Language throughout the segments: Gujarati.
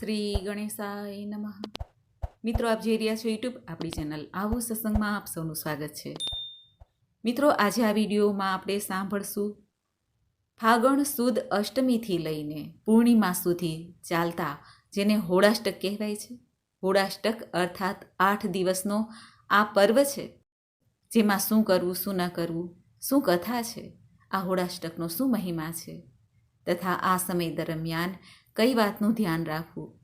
શ્રી ગણેશાય નમઃ. મિત્રો, આપ જોઈ રહ્યા છો યુટ્યુબ આપણી ચેનલ આવું સત્સંગમાં આપ સૌનું સ્વાગત છે. મિત્રો, આજે આ વિડીયોમાં આપણે સાંભળશું ફાગણ સુદ અષ્ટમીથી લઈને પૂર્ણિમા સુધી ચાલતા જેને હોળાષ્ટક કહેવાય છે. હોળાષ્ટક અર્થાત આઠ દિવસનો આ પર્વ છે. જેમાં શું કરવું, શું ન કરવું, શું કથા છે, આ હોળાષ્ટકનો શું મહિમા છે, તથા આ સમય દરમિયાન કઈ વાતનું ધ્યાન રાખવું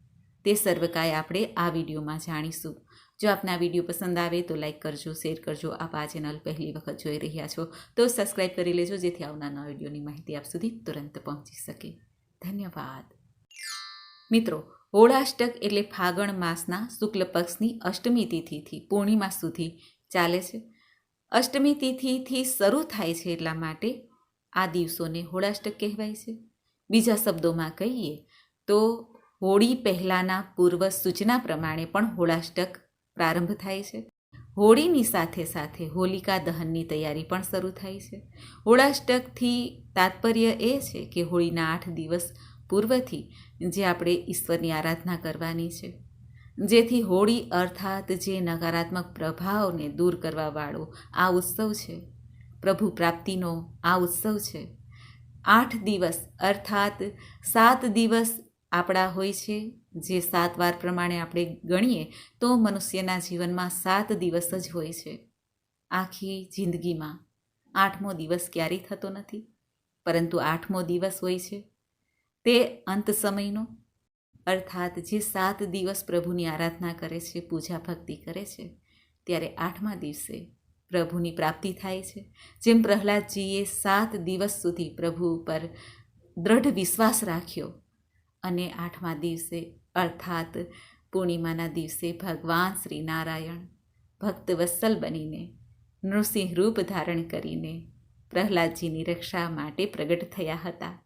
તે સર્વકાય આપણે આ વિડીયોમાં જાણીશું. જો આપને વીડિયો પસંદ આવે તો લાઈક કરજો, શેર કરજો. આપ આ ચેનલ પહેલી વખત જોઈ રહ્યા છો તો સબસ્ક્રાઈબ કરી લેજો જેથી આવનારા વિડીયોની માહિતી આપ સુધી તુરંત પહોંચી શકે. ધન્યવાદ. મિત્રો હોળાષ્ટક એટલે ફાગણ માસના શુક્લ પક્ષની અષ્ટમી તિથિથી, પૂર્ણિમા સુધી ચાલે છે. અષ્ટમી તિથિથી શરૂ થાય છે એટલા માટે આ દિવસોને હોળાષ્ટક કહેવાય છે. બીજા શબ્દોમાં કહીએ તો હોળી પહેલાંના પૂર્વ સૂચના પ્રમાણે પણ હોળાષ્ટક પ્રારંભ થાય છે. હોળીની સાથે સાથે હોલિકા દહનની તૈયારી પણ શરૂ થાય છે. હોળાષ્ટકથી તાત્પર્ય એ છે કે હોળીના આઠ દિવસ પૂર્વથી જે આપણે ઈશ્વરની આરાધના કરવાની છે. જેથી હોળી અર્થાત જે નકારાત્મક પ્રભાવને દૂર કરવાવાળો આ ઉત્સવ છે. પ્રભુ પ્રાપ્તિનો આ ઉત્સવ છે. આઠ દિવસ અર્થાત સાત દિવસ આપણા હોય છે, જે સાત વાર પ્રમાણે આપણે ગણીએ, તો મનુષ્યના જીવનમાં સાત દિવસ જ હોય છે. આખી જિંદગીમાં આઠમો દિવસ ક્યારેય થતો નથી, પરંતુ આઠમો દિવસ હોય છે. તે અંત સમયનો, અર્થાત જે સાત દિવસ પ્રભુની આરાધના કરે છે, પૂજા ભક્તિ કરે છે, ત્યારે આઠમા દિવસે પ્રભુની પ્રાપ્તિ થાય છે. જેમ પ્રહલાદજીએ સાત દિવસ સુધી પ્રભુ ઉપર દ્રઢ વિશ્વાસ રાખ્યો અને આઠમા દિવસે, અર્થાત પૂર્ણિમાના દિવસે, ભગવાન શ્રી નારાયણ ભક્ત વત્સલ બનીને, નૃસિંહ રૂપ ધારણ કરીને પ્રહલાદજીની રક્ષા માટે પ્રગટ થયા હતા.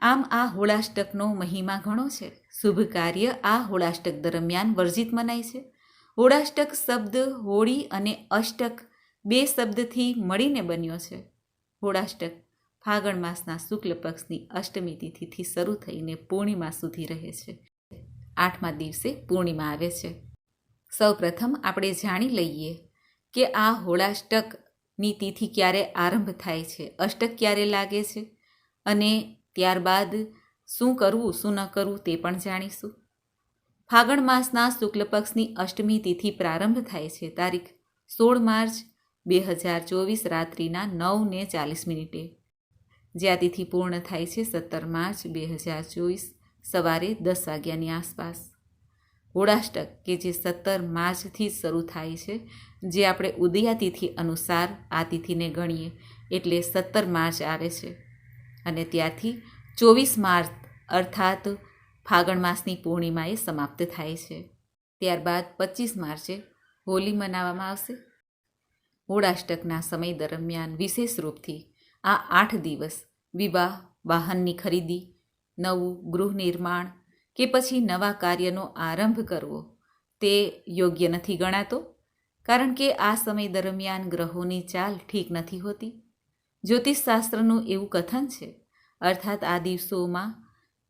આમ આ હોળાષ્ટકનો મહિમા ઘણો છે. શુભ કાર્ય આ હોળાષ્ટક દરમિયાન વર્જિત મનાય છે. હોળાષ્ટક શબ્દ હોળી અને અષ્ટક બે શબ્દથી મળીને બન્યો છે. હોળાષ્ટક ફાગણ માસના શુક્લ પક્ષની અષ્ટમી તિથિથી શરૂ થઈને પૂર્ણિમા સુધી રહે છે. આઠમા દિવસે પૂર્ણિમા આવે છે. સૌપ્રથમ આપણે જાણી લઈએ કે આ હોળાષ્ટકની તિથિ ક્યારે આરંભ થાય છે, અષ્ટક ક્યારે લાગે છે અને ત્યારબાદ શું કરવું, શું ન કરવું તે પણ જાણીશું. ફાગણ માસના શુક્લ પક્ષની અષ્ટમી તિથિ પ્રારંભ થાય છે, તારીખ સોળ માર્ચ બે હજાર ચોવીસ રાત્રિના નવ ને ચાલીસ મિનિટે. જે આ તિથિ પૂર્ણ થાય છે સત્તર માર્ચ બે હજાર ચોવીસ સવારે દસ વાગ્યાની આસપાસ. હોળાષ્ટક કે જે સત્તર માર્ચથી શરૂ થાય છે, જે આપણે ઉદયા તિથિ અનુસાર આ તિથિને ગણીએ, એટલે સત્તર માર્ચ આવે છે. અને ત્યારથી ચોવીસ માર્ચ અર્થાત ફાગણ માસની પૂર્ણિમાએ સમાપ્ત થાય છે. ત્યારબાદ પચીસ માર્ચે હોલી મનાવવામાં આવશે. હોળાષ્ટકના સમય દરમિયાન વિશેષ રૂપથી આ આઠ દિવસ, વિવાહ, વાહનની ખરીદી, નવું ગૃહ નિર્માણ કે પછી નવા કાર્યનો આરંભ કરવો, તે યોગ્ય નથી ગણાતો, કારણ કે આ સમય દરમિયાન ગ્રહોની ચાલ ઠીક નથી હોતી. જ્યોતિષશાસ્ત્રનું એવું કથન છે, અર્થાત આ દિવસોમાં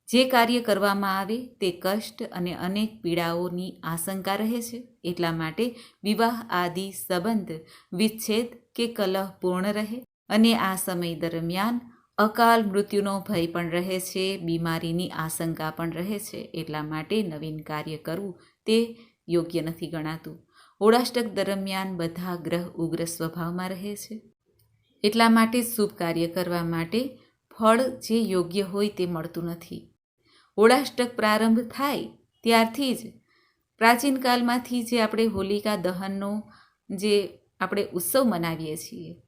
જે કાર્ય કરવામાં આવે તે કષ્ટ અને અનેક પીડાઓની આશંકા રહે છે, એટલા માટે વિવાહ આદિ સંબંધ વિચ્છેદ કે કલહ પૂર્ણ રહે. અને આ સમય દરમિયાન અકાલ મૃત્યુનો ભય પણ રહે છે, બીમારીની આશંકા પણ રહે છે, એટલા માટે નવીન કાર્ય કરવું તે યોગ્ય નથી ગણાતું. હોળાષ્ટક દરમિયાન બધા ગ્રહ ઉગ્ર સ્વભાવમાં રહે છે. એટલા માટે શુભ કાર્ય કરવા માટે ફળ જે યોગ્ય હોય તે મળતું નથી. હોળાષ્ટક પ્રારંભ થાય ત્યારથી જ. પ્રાચીન કાલમાંથી જે આપણે હોલિકા દહનનો જે આપણે ઉત્સવ મનાવીએ છીએ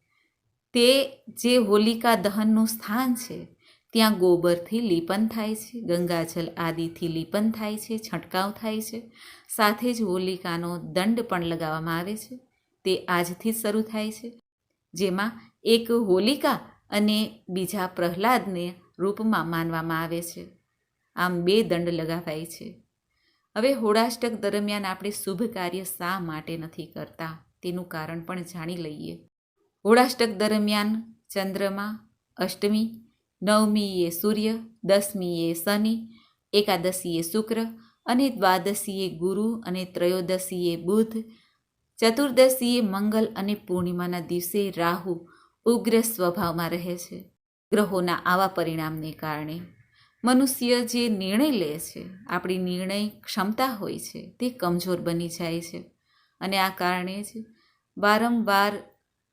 તે જે હોલિકા દહનનું સ્થાન છે, ત્યાં ગોબરથી લીપન થાય છે, ગંગાજલ આદિથી લીપન થાય છે, છંટકાવ થાય છે. સાથે જ હોલિકાનો દંડ પણ લગાવવામાં આવે છે. તે આજથી શરૂ થાય છે. જેમાં એક હોલિકા અને બીજા પ્રહલાદને રૂપમાં માનવામાં આવે છે. આમ બે દંડ લગાવાય છે. હવે હોળાષ્ટક દરમિયાન આપણે શુભ કાર્ય શા માટે નથી કરતા? તેનું કારણ પણ જાણી લઈએ. હોળાષ્ટક દરમિયાન ચંદ્રમા, અષ્ટમી, નવમીએ સૂર્ય, દસમીએ શનિ, એકાદશીએ શુક્ર અને દ્વાદશીએ ગુરુ અને ત્રયોદશીએ બુધ, ચતુર્દશીએ મંગલ અને પૂર્ણિમાના દિવસે રાહુ ઉગ્ર સ્વભાવમાં રહે છે. ગ્રહોના આવા પરિણામને કારણે મનુષ્ય જે નિર્ણય લે છે, આપણી નિર્ણય ક્ષમતા હોય છે, તે કમજોર બની જાય છે. અને આ કારણે જ વારંવાર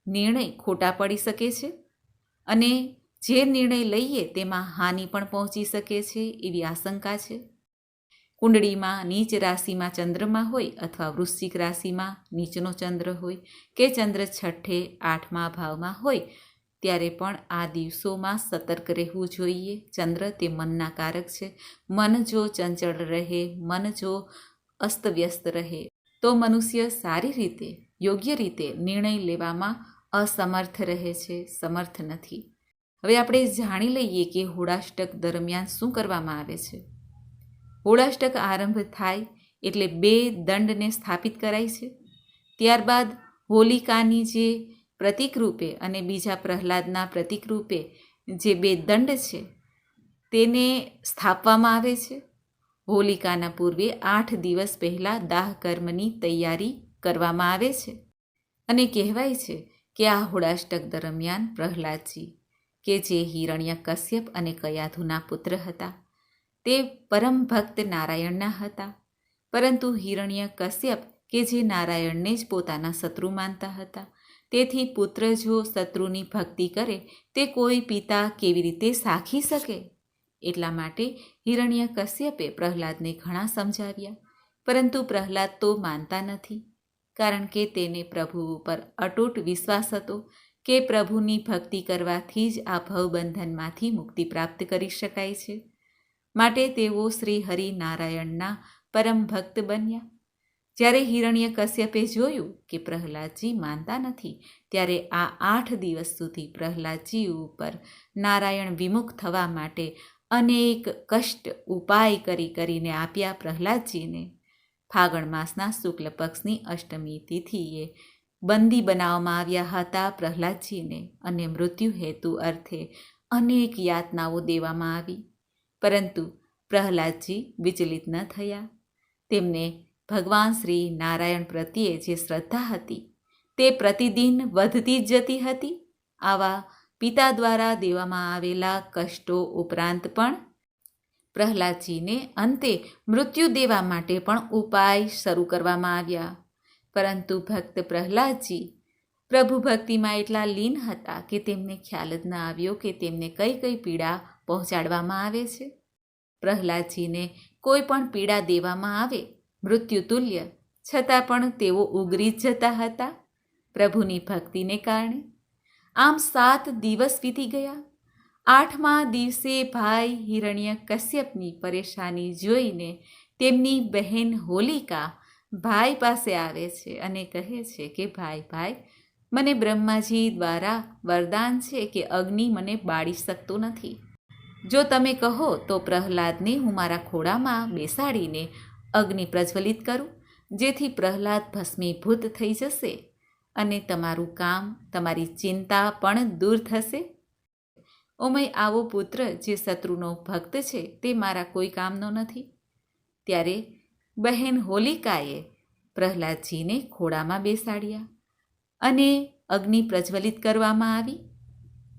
નિર્ણય ખોટા પડી શકે છે અને જે નિર્ણય લઈએ તેમાં હાનિ પણ પહોંચી શકે છે એવી આશંકા છે. કુંડળીમાં નીચ રાશિમાં ચંદ્રમાં હોય અથવા વૃશ્ચિક રાશિમાં નીચનો ચંદ્ર હોય કે ચંદ્ર છઠ્ઠે આઠમા ભાવમાં હોય ત્યારે પણ આ દિવસોમાં સતર્ક રહેવું જોઈએ. ચંદ્ર તે મનના કારક છે. મન જો ચંચળ રહે, મન જો અસ્તવ્યસ્ત રહે, તો મનુષ્ય સારી રીતે યોગ્ય રીતે નિર્ણય લેવામાં અસમર્થ રહે છે, સમર્થ નથી. હવે આપણે જાણી લઈએ કે હોળાષ્ટક દરમિયાન શું કરવામાં આવે છે. હોળાષ્ટક આરંભ થાય એટલે બે દંડને સ્થાપિત કરાય છે. ત્યારબાદ હોલિકાની જે પ્રતિકરૂપે અને બીજા પ્રહલાદના પ્રતિકરૂપે જે બે દંડ છે, તેને સ્થાપવામાં આવે છે. હોલિકાના પૂર્વે આઠ દિવસ પહેલાં દાહ કર્મની તૈયારી કરવામાં આવે છે અને કહેવાય છે કે આ હોળાષ્ટક દરમિયાન પ્રહલાદજી, કે જે હિરણ્ય કશ્યપ અને કયાધુના પુત્ર હતા, તે પરમ ભક્ત નારાયણના હતા, પરંતુ હિરણ્ય કશ્યપ, કે જે નારાયણને જ પોતાના શત્રુ માનતા હતા, તેથી પુત્ર જો શત્રુની ભક્તિ કરે, તે કોઈ પિતા કેવી રીતે સાખી શકે? એટલા માટે હિરણ્ય કશ્યપે પ્રહલાદને ઘણા સમજાવ્યા, પરંતુ પ્રહલાદ તો માનતા નથી. કારણ કે તેને પ્રભુ ઉપર અટૂટ વિશ્વાસ હતો કે પ્રભુની ભક્તિ કરવાથી જ આ ભવબંધનમાંથી મુક્તિ પ્રાપ્ત કરી શકાય છે. માટે તેઓ શ્રી હરિનારાયણના પરમ ભક્ત બન્યા. જ્યારે હિરણ્ય કશ્યપે જોયું કે પ્રહલાદજી માનતા નથી, ત્યારે આ આઠ દિવસ સુધી પ્રહલાદજી ઉપર નારાયણ વિમુખ થવા માટે અનેક કષ્ટ ઉપાય કરી કરીને આપ્યા પ્રહલાદજીને. ફાગણ માસના શુક્લ પક્ષની અષ્ટમી તિથિએ બંદી બનાવવામાં આવ્યા હતા પ્રહલાદજીને અને મૃત્યુ હેતુ અર્થે અનેક યાતનાઓ દેવામાં આવી. પરંતુ પ્રહલાદજી વિચલિત ન થયા. તેમને ભગવાન શ્રી નારાયણ પ્રત્યે જે શ્રદ્ધા હતી તે પ્રતિદિન વધતી જ જતી હતી. આવા પિતા દ્વારા દેવામાં આવેલા કષ્ટો ઉપરાંત પણ પ્રહલાદજીને અંતે મૃત્યુ દેવા માટે પણ ઉપાય શરૂ કરવામાં આવ્યા. પરંતુ ભક્ત પ્રહલાદજી પ્રભુ ભક્તિમાં એટલા લીન હતા કે તેમને ખ્યાલ જ ન આવ્યો કે તેમને કઈ કઈ પીડા પહોંચાડવામાં આવે છે. પ્રહલાદજીને કોઈ પણ પીડા દેવામાં આવે મૃત્યુ તુલ્ય, છતાં પણ તેઓ ઉગરી જ જતા હતા પ્રભુની ભક્તિને કારણે. આમ સાત દિવસ વીતી ગયા આઠમા દિવસે ભાઈ હિરણ્ય કશ્યપની પરેશાની જોઈને તેમની બહેન હોલિકા ભાઈ પાસે આવે છે અને કહે છે કે, ભાઈ ભાઈ, મને બ્રહ્માજી દ્વારા વરદાન છે કે અગ્નિ મને બાળી શકતો નથી. જો તમે કહો તો પ્રહલાદને હું મારા ખોળામાં બેસાડીને અગ્નિ પ્રજ્વલિત કરું, જેથી પ્રહલાદ ભસ્મીભૂત થઈ જશે અને તમારું કામ, તમારી ચિંતા પણ દૂર થશે. ઓમય, આવો પુત્ર, જે શત્રુનો ભક્ત છે, તે મારા કોઈ કામનો નથી. ત્યારે બહેન હોલિકાએ પ્રહલાદજીને ખોળામાં બેસાડ્યા અને અગ્નિ પ્રજ્વલિત કરવામાં આવી.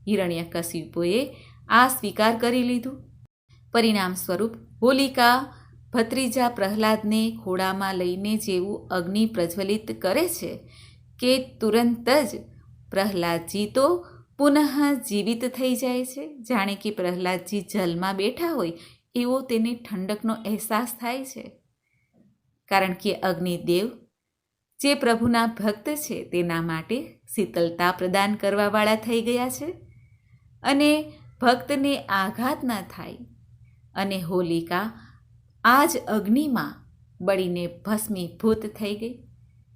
હિરણ્યકશિપુએ આ સ્વીકાર કરી લીધું. પરિણામ સ્વરૂપ હોલિકા ભત્રીજા પ્રહલાદને ખોળામાં લઈને જેવું અગ્નિ પ્રજ્વલિત કરે છે કે તુરંત જ પ્રહલાદજી તો પુનઃ જીવિત થઈ જાય છે. જાણે કે પ્રહલાદજી જલમાં બેઠા હોય એવો તેને ઠંડકનો અહેસાસ થાય છે. કારણ કે અગ્નિદેવ, જે પ્રભુના ભક્ત છે, તેના માટે શીતલતા પ્રદાન કરવાવાળા થઈ ગયા છે અને ભક્તને આઘાત ન થાય. અને હોલિકા આ જ અગ્નિમાં બળીને ભસ્મીભૂત થઈ ગઈ.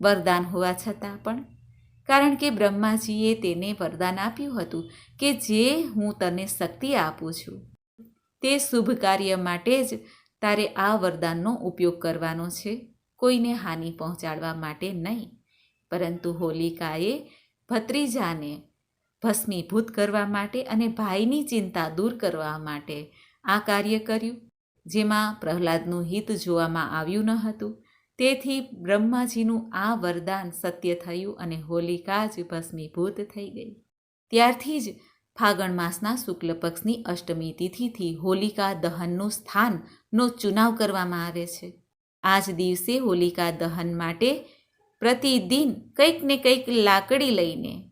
વરદાન હોવા છતાં પણ કારણ કે બ્રહ્માજીએ તેને વરદાન આપ્યું હતું કે જે હું તને શક્તિ આપું છું. તે શુભ કાર્ય માટે જ તારે આ વરદાનનો ઉપયોગ કરવાનો છે, કોઈને હાનિ પહોંચાડવા માટે નહીં. પરંતુ હોલિકાએ ભત્રીજાને ભસ્મીભૂત કરવા માટે અને ભાઈની ચિંતા દૂર કરવા માટે આ કાર્ય કર્યું, જેમાં પ્રહલાદનું હિત જોવામાં આવ્યું ન હતું. તેથી બ્રહ્માજીનું આ વરદાન સત્ય થયું અને હોલિકા જ ભસ્મીભૂત થઈ ગઈ. ત્યારથી જ ફાગણ માસના શુક્લ પક્ષની અષ્ટમી તિથિથી હોલિકા દહનનું સ્થાનનો ચુનાવ કરવામાં આવે છે. આ જ દિવસે હોલિકા દહન માટે પ્રતિદિન કંઈક ને કંઈક લાકડી લઈને,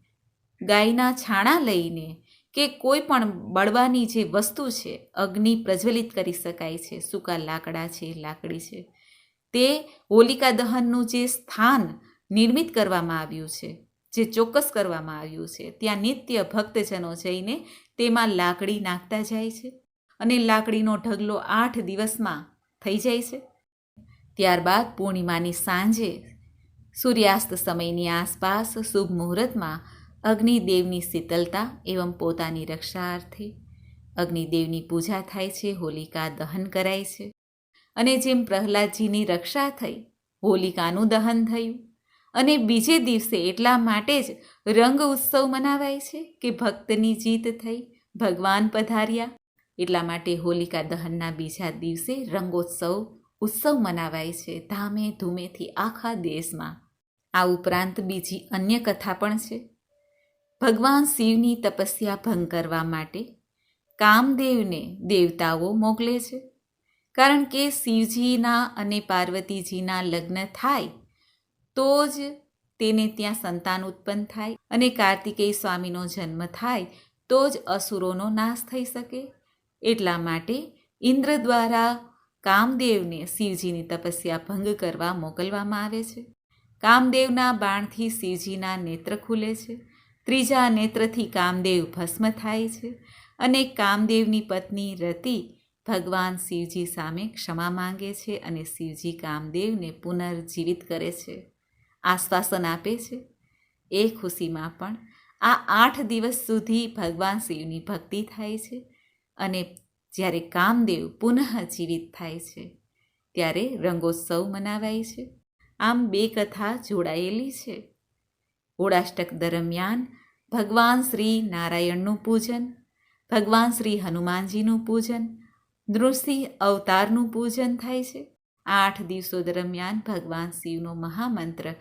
ગાયના છાણા લઈને કે કોઈ પણ બળવાની જે વસ્તુ છે, અગ્નિ પ્રજ્વલિત કરી શકાય છે. સૂકા લાકડા છે, લાકડી છે. તે હોલિકા દહનનું જે સ્થાન નિર્મિત કરવામાં આવ્યું છે, જે ચોક્કસ કરવામાં આવ્યું છે, ત્યાં નિત્ય ભક્તજનો જઈને તેમાં લાકડી નાખતા જાય છે અને લાકડીનો ઢગલો આઠ દિવસમાં થઈ જાય છે. ત્યારબાદ પૂર્ણિમાની સાંજે સૂર્યાસ્ત સમયની આસપાસ શુભ મુહૂર્તમાં અગ્નિદેવની શીતલતા એવં પોતાની રક્ષાર્થે અગ્નિદેવની પૂજા થાય છે હોલિકા દહન કરાય છે. અને જેમ પ્રહલાદજીની રક્ષા થઈ, હોલિકાનું દહન થયું. અને બીજે દિવસે એટલા માટે જ રંગ ઉત્સવ મનાવાય છે કે ભક્તની જીત થઈ, ભગવાન પધાર્યા. એટલા માટે હોલિકા દહનના બીજા દિવસે રંગોત્સવ, ઉત્સવ મનાવાય છે ધામે ધૂમેથી આખા દેશમાં. આ ઉપરાંત બીજી અન્ય કથા પણ છે. ભગવાન શિવની તપસ્યા ભંગ કરવા માટે કામદેવને દેવતાઓ મોકલે છે. કારણ કે શિવજીના અને પાર્વતીજીના લગ્ન થાય, તો જ તેને ત્યાં સંતાન ઉત્પન્ન થાય અને કાર્તિકેય સ્વામીનો જન્મ થાય, તો જ અસુરોનો નાશ થઈ શકે. એટલા માટે ઇન્દ્ર દ્વારા કામદેવને શિવજીની તપસ્યા ભંગ કરવા મોકલવામાં આવે છે. કામદેવના બાણથી શિવજીના નેત્ર ખુલે છે. ત્રીજા નેત્રથી કામદેવ ભસ્મ થાય છે અને કામદેવની પત્ની રતિ ભગવાન શિવજી સામે ક્ષમા માંગે છે અને શિવજી કામદેવને પુનર્જીવિત કરે છે, આશ્વાસન આપે છે. એ ખુશીમાં પણ આ આઠ દિવસ સુધી ભગવાન શિવની ભક્તિ થાય છે અને જ્યારે કામદેવ પુનઃ જીવિત થાય છે, ત્યારે રંગોત્સવ મનાવાય છે. આમ બે કથા જોડાયેલી છે. હોળાષ્ટક દરમિયાન ભગવાન શ્રી નારાયણનું પૂજન, ભગવાન શ્રી હનુમાનજીનું પૂજન નૃસિંહ અવતારનું પૂજન થાય છે. આઠ દિવસો દરમિયાન ભગવાન શિવનો મહામંત્ર,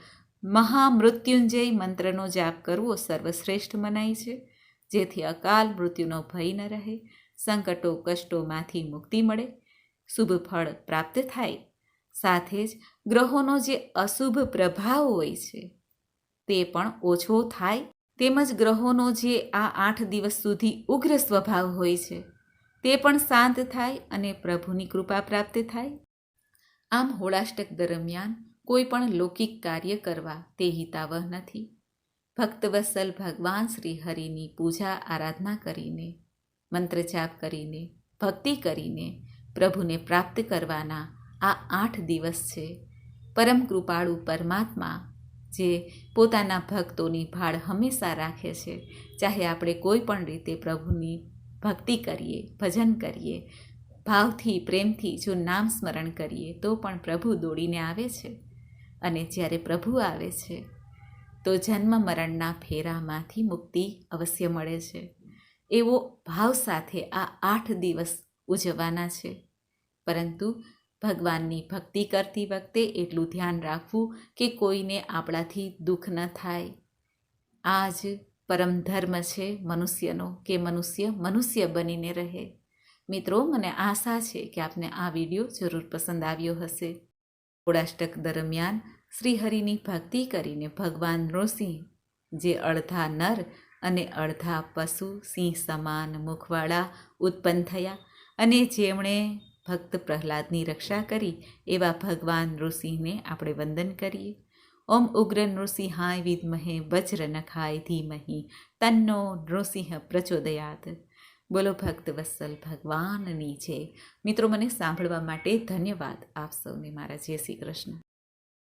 મહામૃત્યુંજય મંત્રનો જાપ કરવો સર્વશ્રેષ્ઠ મનાય છે. જેથી અકાલ મૃત્યુનો ભય ન રહે, સંકટો કષ્ટોમાંથી મુક્તિ મળે, શુભ ફળ પ્રાપ્ત થાય. સાથે જ ગ્રહોનો જે અશુભ પ્રભાવ હોય છે, તે પણ ઓછો થાય. તેમજ ગ્રહોનો જે આ આઠ દિવસ સુધી ઉગ્ર સ્વભાવ હોય છે તે પણ શાંત થાય અને પ્રભુની કૃપા પ્રાપ્ત થાય. આમ હોળાષ્ટક દરમિયાન કોઈ પણ લૌકિક કાર્ય કરવા તે હિતાવહ નથી. ભક્તવત્સલ ભગવાન શ્રી હરિની પૂજા આરાધના કરીને, મંત્ર જાપ કરીને, ભક્તિ કરીને પ્રભુને પ્રાપ્ત કરવાના આ આઠ દિવસ છે. પરમ કૃપાળુ પરમાત્મા જે પોતાના ભક્તોની ભાળ હંમેશા રાખે છે, ચાહે આપણે કોઈ પણ રીતે પ્રભુની ભક્તિ કરીએ, ભજન કરીએ, ભાવથી, પ્રેમથી જો નામ સ્મરણ કરીએ, તો પણ પ્રભુ દોડીને આવે છે. અને જ્યારે પ્રભુ આવે છે, તો જન્મ મરણના ફેરામાંથી મુક્તિ અવશ્ય મળે છે. એવો ભાવ સાથે આ આઠ દિવસ ઉજવવાના છે. પરંતુ ભગવાનની ભક્તિ કરતી વખતે એટલું ધ્યાન રાખવું કે કોઈને આપણાથી દુઃખ ન થાય. આ જ પરમ ધર્મ છે મનુષ્યનો કે મનુષ્ય મનુષ્ય બનીને રહે. મિત્રો, મને આશા છે કે આપને આ વીડિયો જરૂર પસંદ આવ્યો હશે. કોળાષ્ટક દરમિયાન શ્રીહરિની ભક્તિ કરીને ભગવાન નૃસિંહ, જે અડધા નર અને અડધા પશુ સિંહ સમાન મુખવાળા ઉત્પન્ન થયા અને જેમણે ભક્ત પ્રહલાદની રક્ષા કરી, એવા ભગવાન નૃસિંહને આપણે વંદન કરીએ. ઓમ ઉગ્ર નૃસિંહાય વજ્ર નખાય ધીમહી, તન્નો નૃસિંહ પ્રચોદયાત. બોલો ભક્ત વત્સલ, ભગવાનની છે મિત્રો, મને સાંભળવા માટે ધન્યવાદ આપ સૌને મારા જય શ્રી કૃષ્ણ.